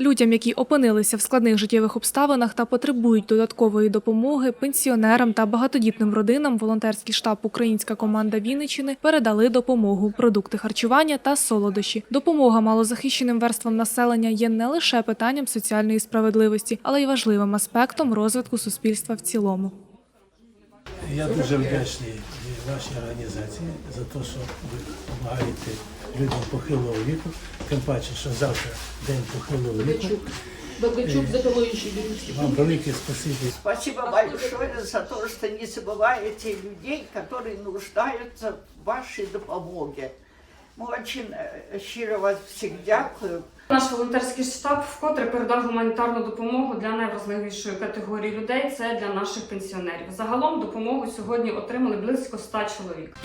Людям, які опинилися в складних життєвих обставинах та потребують додаткової допомоги, пенсіонерам та багатодітним родинам, волонтерський штаб Українська команда Вінничини передали допомогу, продукти харчування та солодощі. Допомога малозахищеним верствам населення є не лише питанням соціальної справедливості, але й важливим аспектом розвитку суспільства в цілому. Я дуже вдячний вашій організації за те, що ви допомагаєте людям похилого віку. Тим паче, що завтра день похилого віку. Богачук заколоющий. Вам велике спасибо. Спасибо большое за то, что не забываете людей, которые нуждаются в вашей допомоге. Ми очень е, щиро вас всіх дякую. Наш волонтерський штаб вкотре передав гуманітарну допомогу для найвразливішої категорії людей це для наших пенсіонерів. Загалом допомогу сьогодні отримали близько 100 чоловік.